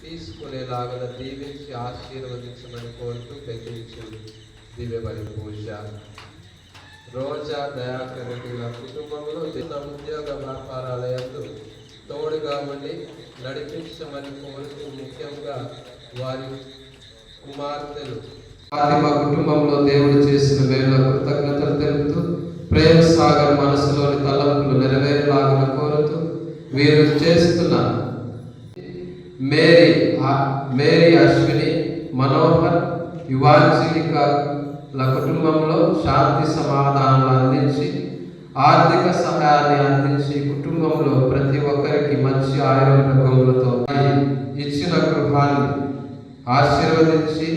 తీసుకునేలాగా దీవించి ఆశీర్వదించమని కోరుతూ పెంచు దివ్యబలి పూజ రోజా దయాకర్ రెడ్డిల కుటుంబంలో చిన్న ఉద్యోగ వ్యాపారాలయందు తోడుగా ఉండి నడిపించమని కోరుతూ ముఖ్యంగా వారి కుమార్తెలు. మా కుటుంబంలో దేవుడు చేసిన వేళ కృతజ్ఞతలు తెలుపుతూ ప్రేమ సాగర్ మనసులోని తలంపులు నెరవేరేలాగా కోరుతూ వీరు చేస్తున్న మేరీ మేరీ అశ్విని మనోహర్ యువాంజలికల కుటుంబంలో శాంతి సమాధానాలు అందించి ఆర్థిక సహాయాన్ని అందించి కుటుంబంలో ప్రతి ఒక్కరికి మంచి ఆయుర్వేదములతో ఇచ్చిన గృహాన్ని ఆశీర్వదించి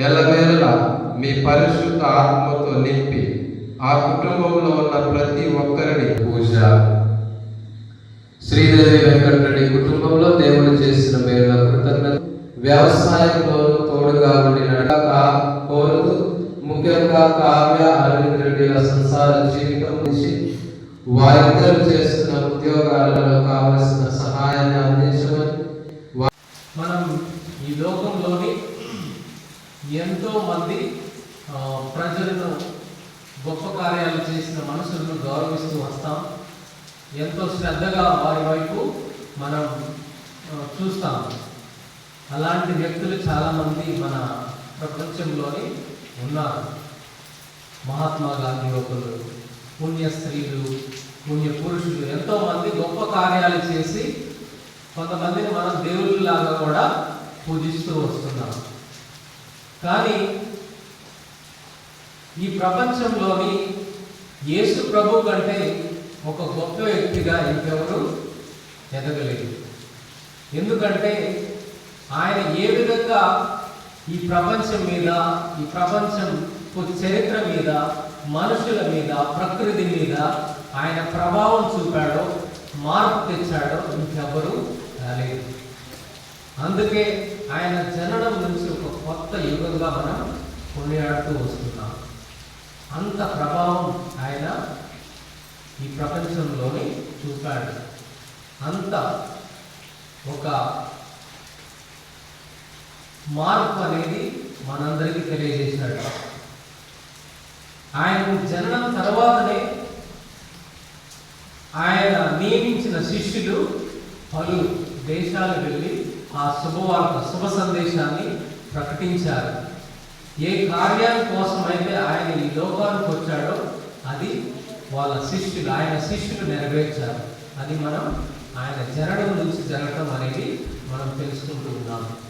ఎల్లవేళలా మీ పరిశుద్ధ ఆత్మతో నింపి ఆ కుటుంబంలో ఉన్న ప్రతి ఒక్కరిని పూజ శ్రీదేవి వెంకటరెడ్డి కుటుంబంలో దేవుడు చేసిన మేలు కృతజ్ఞత వ్యవసాయంలో తోడుగా ఉండి నడక కోరుతూ ముఖ్యంగా కావ్య అరవింద్ రెడ్డిల సంసార జీవితం నుంచి వారిద్దరు చేస్తున్న ఉద్యోగాలలో కావలసిన సహాయాన్ని అందించమని మనం ఈ లోకంలోని ఎంతో మంది ఆ, ప్రజలను గొప్ప కార్యాలు చేసిన మనుషులను గౌరవిస్తూ వస్తాం. ఎంతో శ్రద్ధగా వారి వైపు మనం చూస్తాం అలాంటి వ్యక్తులు చాలామంది మన ప్రపంచంలోని ఉన్నారు. మహాత్మా గాంధీ ఒకరు పుణ్య స్త్రీలు పుణ్య పురుషులు ఎంతోమంది గొప్ప కార్యాలు చేసి కొంతమందిని మనం దేవుళ్ళలాగా కూడా పూజిస్తూ వస్తున్నాం. కానీ ఈ ప్రపంచంలోని యేసు ప్రభు కంటే ఒక గొప్ప వ్యక్తిగా ఇంకెవరు ఎదగలేదు. ఎందుకంటే ఆయన ఏ విధంగా ఈ ప్రపంచం మీద ఈ ప్రపంచం చరిత్ర మీద మనుషుల మీద ప్రకృతి మీద ఆయన ప్రభావం చూపాడో మార్పు తెచ్చాడో ఇంకెవరు రాలేదు. అందుకే ఆయన జననం నుంచి ఒక కొత్త యుగంగా మనం కొనియాడుతూ వస్తున్నాం. అంత ప్రభావం ఈ ప్రపంచంలోని చూపాడు అంత ఒక మార్పు అనేది మనందరికీ తెలియజేసినాడు ఆయన జననం తర్వాతనే ఆయన నియమించిన శిష్యులు పలు దేశాలు వెళ్ళి ఆ శుభవార్త శుభ సందేశాన్ని ప్రకటించారు. ఏ కార్యాల కోసమైతే ఆయన ఈ లోకానికి వచ్చాడో అది వాళ్ళ శిష్యులు ఆయన శిష్యులు నెరవేర్చారు. అది మనం ఆయన జరగడం నుంచి జరగడం అనేది మనం తెలుసుకుంటున్నాము